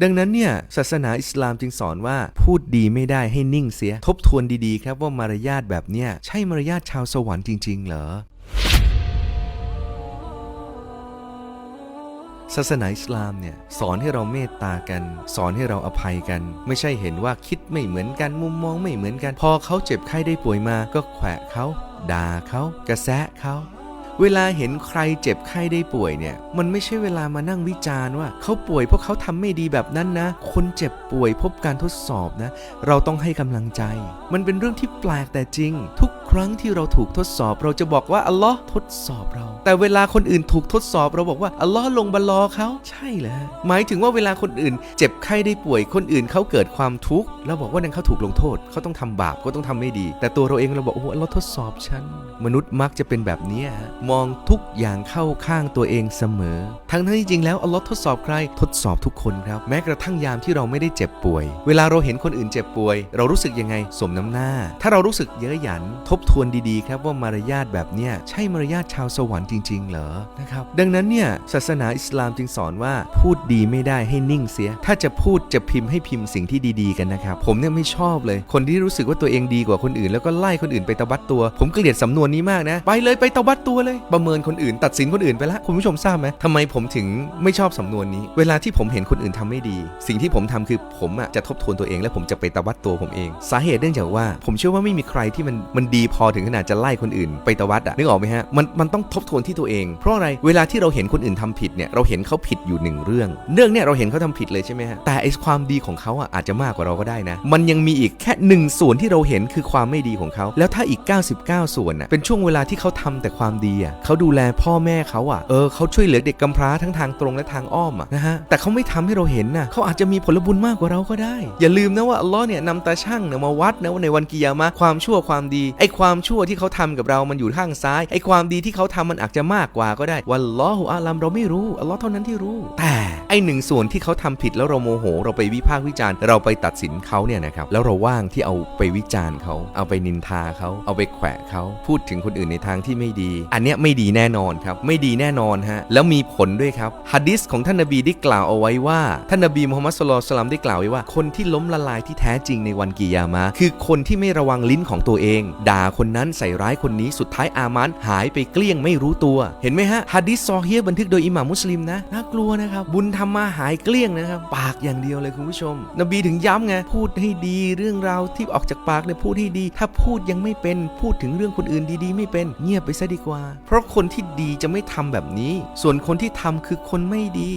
ดังนั้นเนี่ยศาสนาอิสลามจึงสอนว่าพูดดีไม่ได้ให้นิ่งเสีย ทบทวนดีๆ ครับว่ามารยาทแบบเนี้ยใช่มารยาทชาวสวรรค์จริง ๆ เหรอศาสนาอิสลามเนี่ยสอนให้เราเมตตากัน สอนให้เราอภัยกัน ไม่ใช่เห็นว่าคิดไม่เหมือนกันมุมมองไม่เหมือนกัน พอเขาเจ็บไข้ได้ป่วยมาก็แขวะเขาด่าเขากระแซะเขา เวลาเห็นใครเจ็บไข้ได้ป่วยเนี่ย มันไม่ใช่เวลามานั่งวิจารณ์ว่าเขาป่วยเพราะเขาทำไม่ดีแบบนั้นนะ คนเจ็บป่วยพบการทดสอบนะ เราต้องให้กำลังใจ มันเป็นเรื่องที่แปลกแต่จริง ทุก ครั้งที่เราถูกทดสอบ เราจะบอกว่าอัลลอฮ์ทดสอบเรา แต่เวลาคนอื่นถูกทดสอบเราบอกว่าอัลลอฮ์ลงบัลลอเขาใช่เหรอหมายถึงว่าเวลาคนอื่น เจ็บไข้ได้ป่วยคนอื่นเขาเกิดความทุกข์เราบอกว่านั่นเขาถูกลงโทษเขาต้องทำบาปเขาต้องทำไม่ดี แต่ตัวเราเองเราบอกโอ้โหอัลลอฮ์ทดสอบฉันมนุษย์มักจะเป็นแบบนี้ฮะมองทุกอย่างเข้าข้างตัวเองเสมอ ทั้งที่จริงแล้วอัลลอฮ์ทดสอบใครทดสอบทุกคนครับ แม้กระทั่งยามที่เราไม่ได้เจ็บป่วย เวลาเราเห็นคนอื่นเจ็บป่วย เรารู้สึกยังไงสมน้ำหน้า ถ้าเรารู้สึกเย้ยหยัน ทบทวนดีๆ ครับว่ามารยาทแบบเนี้ยใช่มารยาทชาวสวรรค์จริง ๆ เหรอนะครับดังนั้นเนี่ยศาสนาอิสลามจึงสอนว่าพูดดีไม่ได้ให้นิ่งเสีย ถ้าจะพูดจะพิมพ์ให้พิมพ์สิ่งที่ดีๆกันนะครับผมเนี่ยไม่ชอบเลย คนที่รู้สึกว่าตัวเองดีกว่าคนอื่น แล้วก็ไล่คนอื่นไปตบัดตัว ผมเกลียดสำนวนนี้มากนะ ไปเลยไปตบัดตัวเลยประเมินคนอื่น ตัดสินคนอื่นไปละคุณผู้ชมทราบไหมทำไมผมถึงไม่ชอบสำนวนนี้ เวลาที่ผมเห็นคนอื่นทำไม่ดี สิ่งที่ผมทำคือผมอะจะทบทวนตัวเอง และผมจะไปตวัดตัวผมเอง สาเหตุเนื่องจากว่า ผมเชื่อว่าไม่มีใครที่มันมันดีพอถึงขนาดจะไล่คนอื่นไปตวัดอะนึกออกไหมฮะมันมันต้องทบทวนที่ตัวเอง เพราะอะไรเวลาที่เราเห็นคนอื่นทำผิดเนี่ยเราเห็นเขาผิดอยู่หนึ่งเรื่อง เรื่องเนี่ยเราเห็นเขาทำผิดเลยใช่ไหมฮะแต่ไอ้ความดีของเขาอะอาจจะมากกว่าเราก็ได้นะ มันยังมีอีกแค่หนึ่งส่วนที่เราเห็นคือความไม่ดีของเขาแล้วถ้าอีก 99 ส่วนอะเป็นช่วงเวลาที่เขาทำแต่ความดีอะเขาดูแลพ่อแม่เขาอะเออเขาช่วยเหลือเด็กกำพร้าทั้งทางตรงและทางอ้อมอะนะฮะแต่เขาไม่ทำให้เราเห็นนะเขาอาจจะมีผลบุญมากกว่าเราก็ได้ อย่าลืมนะว่าอัลลอฮ์เนี่ยนำตาช่างเนี่ยมาวัดนะว่าในวันกิยามะความชั่วความดีไอ้ความความชั่วที่เขาทำกับเรามันอยู่ข้างซ้ายไอ้ความดีที่เขาทำมันอาจจะมากกว่าก็ได้ วัลลอหัวอาลัมเราไม่รู้อัลลอฮ์เท่านั้นที่รู้ แต่ อ้หนึ่งส่วนที่เขาทำผิดแล้วเราโมโห เราไปวิพากษ์วิจารณ์เราไปตัดสินเขาเนี่ยนะครับแล้วเราว่างที่เอาไปวิจารณ์เขาเอาไปนินทาเขาเอาไปแขวะเขาพูดถึงคนอื่นในทางที่ไม่ดี อันเนี้ยไม่ดีแน่นอนครับไม่ดีแน่นอนฮะแล้วมีผลด้วยครับฮะดิษของท่านนบีได้กล่าวเอาไว้ว่าท่านนบีมุฮัมมัดสุลลัลสลัมได้กล่าวไว้ว่า คนที่ล้มละลายที่แท้จริงในวันกิยามะคือคนที่ไม่ระวังลิ้นของตัวเอง ด่าคนนั้นใส่ร้ายคนนี้สุดท้ายอามันหายไปเกลี้ยงไม่รู้ตัว เห็นไหมฮะฮะดิษซอเฮียบันทึกโดยอิหม่ามมุสลิมนะน่ากลัวนะครับบุญทำมาหายเกลี้ยงนะครับ ปากอย่างเดียวเลยคุณผู้ชม นบีถึงย้ำไงพูดให้ดีเรื่องราวที่ออกจากปากเนี่ยพูดให้ดี ถ้าพูดยังไม่เป็นพูดถึงเรื่องคนอื่นดีๆ ไม่เป็นเงียบไปซะดีกว่า เพราะคนที่ดีจะไม่ทำแบบนี้ ส่วนคนที่ทำคือคนไม่ดี